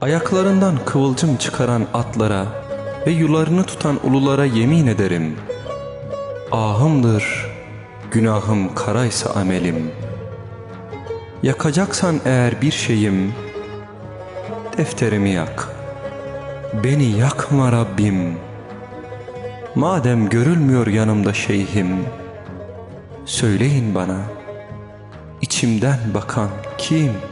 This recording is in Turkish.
Ayaklarından kıvılcım çıkaran atlara ve yularını tutan ululara yemin ederim. Ahımdır, günahım karaysa amelim. Yakacaksan eğer bir şeyim, defterimi yak. Beni yakma Rabbim. Madem görülmüyor yanımda şeyhim, söyleyin bana, içimden bakan kim?''